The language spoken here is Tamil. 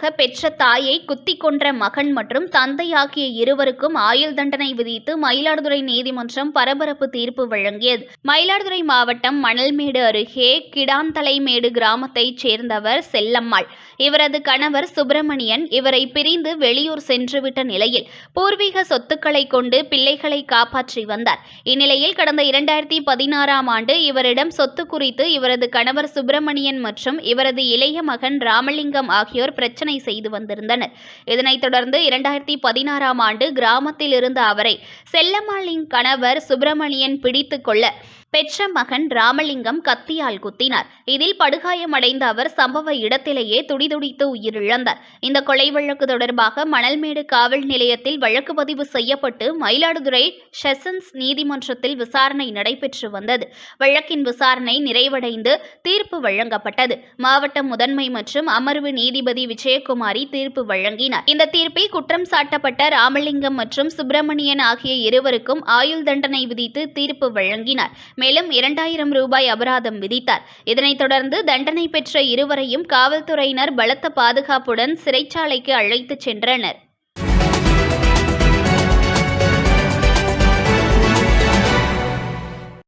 பெற்ற தாயை குத்தி கொன்ற மகன் மற்றும் தந்தை ஆகிய இருவருக்கும் ஆயுள் தண்டனை விதித்து மயிலாடுதுறை நீதிமன்றம் பரபரப்பு தீர்ப்பு வழங்கியது. மயிலாடுதுறை மாவட்டம் மணல்மேடு அருகே கிடாந்தலைமேடு கிராமத்தைச் சேர்ந்தவர் செல்லம்மாள். இவரது கணவர் சுப்பிரமணியன் இவரை பிரிந்து வெளியூர் சென்றுவிட்ட நிலையில் பூர்வீக சொத்துக்களை கொண்டு பிள்ளைகளை காப்பாற்றி வந்தார். இந்நிலையில் கடந்த இரண்டாயிரத்தி பதினாறாம் ஆண்டு இவரிடம் சொத்து குறித்து இவரது கணவர் சுப்பிரமணியன் மற்றும் இவரது இளைய மகன் ராமலிங்கம் ஆகியோர் பிரச்சனை செய்து வந்திருந்தனர். இதனைத் தொடர்ந்து இரண்டாயிரத்தி பதினாறாம் ஆண்டு கிராமத்தில் இருந்த அவரை செல்லம்மாளின் கணவர் சுப்பிரமணியன் பிடித்து கொள்ள பெற்ற மகன் ராமலிங்கம் கத்தியால் குத்தினார். இதில் படுகாயமடைந்த அவர் சம்பவ இடத்திலேயே துடிதுடித்து உயிரிழந்தார். இந்த கொலை வழக்கு தொடர்பாக மணல்மேடு காவல் நிலையத்தில் வழக்கு பதிவு செய்யப்பட்டு மயிலாடுதுறை செஷன்ஸ் நீதிமன்றத்தில் விசாரணை நடைபெற்று வந்தது. வழக்கின் விசாரணை நிறைவடைந்து தீர்ப்பு வழங்கப்பட்டது. மாவட்ட முதன்மை மற்றும் அமர்வு நீதிபதி விஜயகுமாரி தீர்ப்பு வழங்கினார். இந்த தீர்ப்பில் குற்றம் சாட்டப்பட்ட ராமலிங்கம் மற்றும் சுப்பிரமணியன் ஆகிய இருவருக்கும் ஆயுள் தண்டனை விதித்து தீர்ப்பு வழங்கினார். மேலும் இரண்டாயிரம் ரூபாய் அபராதம் விதித்தார். இதனைத் தொடர்ந்து தண்டனை பெற்ற இருவரையும் காவல்துறையினர் பலத்த பாதுகாப்புடன் சிறைச்சாலைக்கு அழைத்துச் சென்றனர்.